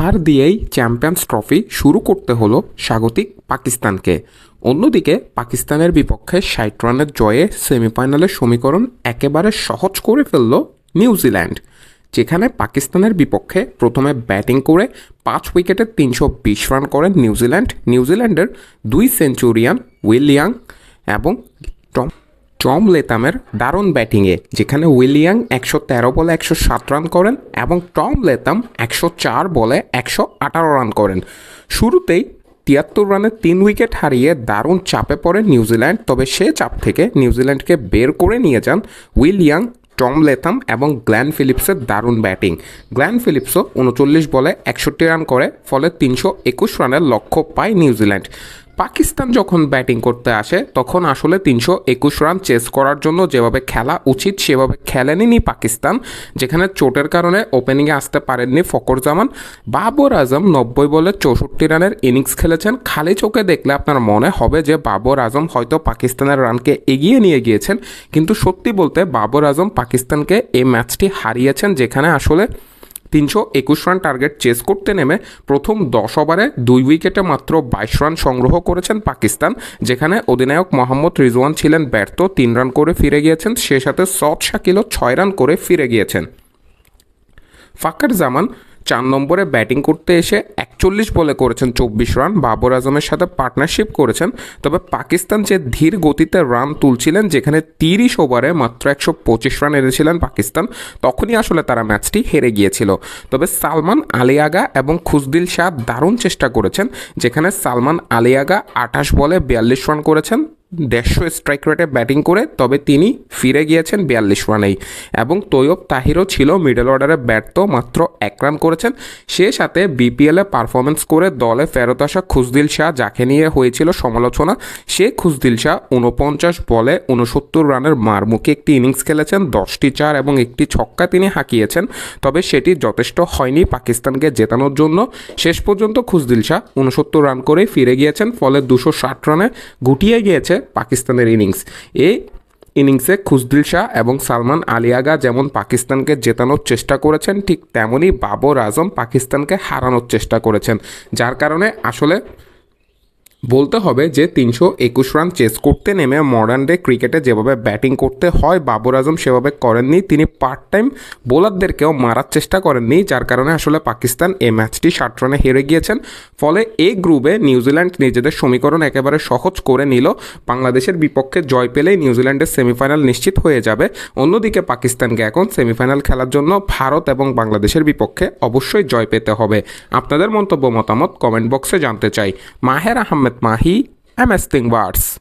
হার দিয়েই champions trophy শুরু করতে হলো স্বাগতিক পাকিস্তানকে। অন্যদিকে পাকিস্তানের বিপক্ষে ষাট রানের জয়ে সেমিফাইনালের সমীকরণ একেবারে সহজ করে ফেলল নিউজিল্যান্ড, যেখানে পাকিস্তানের বিপক্ষে প্রথমে ব্যাটিং করে পাঁচ উইকেটে তিনশো বিশ রান করেন নিউজিল্যান্ড। নিউজিল্যান্ডের দুই সেঞ্চুরিয়ান উইলিয়াং এবং টম টম লেতামের দারুণ ব্যাটিংয়ে, যেখানে উইলিয়াং একশো তেরো বলে একশো সাত রান করেন এবং টম লেতাম একশো চার বলে একশো আঠারো রান করেন। শুরুতেই তিয়াত্তর রানে তিন উইকেট হারিয়ে দারুণ চাপে পড়ে নিউজিল্যান্ড, তবে সে চাপ থেকে নিউজিল্যান্ডকে বের করে নিয়ে যান উইলিয়াং, টম লেথাম এবং গ্ল্যান ফিলিপসের দারুণ ব্যাটিং। গ্ল্যান ফিলিপসও উনচল্লিশ বলে একষট্টি রান করে, ফলে তিনশো একুশ রানের লক্ষ্য পায় নিউজিল্যান্ড। পাকিস্তান যখন ব্যাটিং করতে আসে, তখন আসলে তিনশো একুশ রান চেস করার জন্য যেভাবে খেলা উচিত সেভাবে খেলেনি পাকিস্তান, যেখানে চোটের কারণে ওপেনিংয়ে আসতে পারেননি ফকর জামান বাবর আজম নব্বই বলে চৌষট্টি রানের ইনিংস খেলেছেন। খালি চোখে দেখলে আপনার মনে হবে যে বাবর আজম হয়তো পাকিস্তানের রানকে এগিয়ে নিয়ে গিয়েছেন। কিন্তু সত্যি বলতে বাবর আজম পাকিস্তানকে এই ম্যাচটি হারিয়েছেন, যেখানে আসলে তিনশো একুশ রান টার্গেট চেস করতে নেমে প্রথম দশ ওভারে দুই উইকেটে মাত্র বাইশ রান সংগ্রহ করেছেন পাকিস্তান, যেখানে অধিনায়ক মোহাম্মদ রিজওয়ান ছিলেন ব্যর্থ, তিন রান করে ফিরে গিয়েছেন, সে সাথে সৎ শাকিলও ছয় রান করে ফিরে গিয়েছেন। ফাকার জামান চার নম্বরে ব্যাটিং করতে এসে একচল্লিশ বলে করেছেন চব্বিশ রান। বাবর আজমের সাথে পার্টনারশিপ করেছেন। তবে পাকিস্তান যে ধীর গতিতে রান তুলছিলেন, যেখানে তিরিশ ওভারে মাত্র একশো পঁচিশ রান এনেছিলেন পাকিস্তান, তখনই আসলে তারা ম্যাচটি হেরে গিয়েছিল। তবে সালমান আলিয়াগা এবং খুসদিল শাহ দারুণ চেষ্টা করেছেন, যেখানে সালমান আলিয়াগা আঠাশ বলে বিয়াল্লিশ রান করেছেন। দেড়শো স্ট্রাইক রেটে ব্যাটিং করে তবে তিনি ফিরে গিয়েছেন বিয়াল্লিশ রানেই এবং তৈয়ব তাহিরও ছিল মিডল অর্ডারে ব্যর্থ মাত্র এক রান করেছেন। সে সাথে বিপিএলে পারফরমেন্স করে দলে ফেরত আসা খুসদিল শাহ, যাকে নিয়ে হয়েছিল সমালোচনা, সে খুসদিল শাহ উনপঞ্চাশ বলে উনসত্তর রানের মারমুখে একটি ইনিংস খেলেছেন, দশটি চার এবং একটি ছক্কা তিনি হাঁকিয়েছেন। তবে সেটি যথেষ্ট হয়নি পাকিস্তানকে জেতানোর জন্য। শেষ পর্যন্ত খুসদিল শাহ উনসত্তর রান করেই ফিরে গিয়েছেন, ফলে দুশো ষাট রানে গুটিয়ে গিয়েছে পাকিস্তানের ইনিংস। এই ইনিংসে খুসদিল শাহ এবং সালমান আলিয়াগা যেমন পাকিস্তানকে জেতানোর চেষ্টা করেছেন, ঠিক তেমনই বাবর আজম পাকিস্তানকে হারানোর চেষ্টা করেছেন। যার কারণে আসলে বলতে হবে যে তিনশো একুশ রান চেস করতে নেমে মডার্ন ডে ক্রিকেটে যেভাবে ব্যাটিং করতে হয়, বাবর আজম সেভাবে করেননি। তিনি পার্ট টাইম বোলারদেরকেও মারার চেষ্টা করেননি, যার কারণে আসলে পাকিস্তান এই ম্যাচটি ষাট রানে হেরে গিয়েছেন। ফলে এই গ্রুপে নিউজিল্যান্ড নিজেদের সমীকরণ একেবারে সহজ করে নিল। বাংলাদেশের বিপক্ষে জয় পেলেই নিউজিল্যান্ডের সেমিফাইনাল নিশ্চিত হয়ে যাবে। অন্যদিকে পাকিস্তানকে এখন সেমিফাইনাল খেলার জন্য ভারত এবং বাংলাদেশের বিপক্ষে অবশ্যই জয় পেতে হবে। আপনাদের মন্তব্য, মতামত কমেন্ট বক্সে জানতে চাই। মাহের Ahmed with Mahi. I'm S. Thingwars.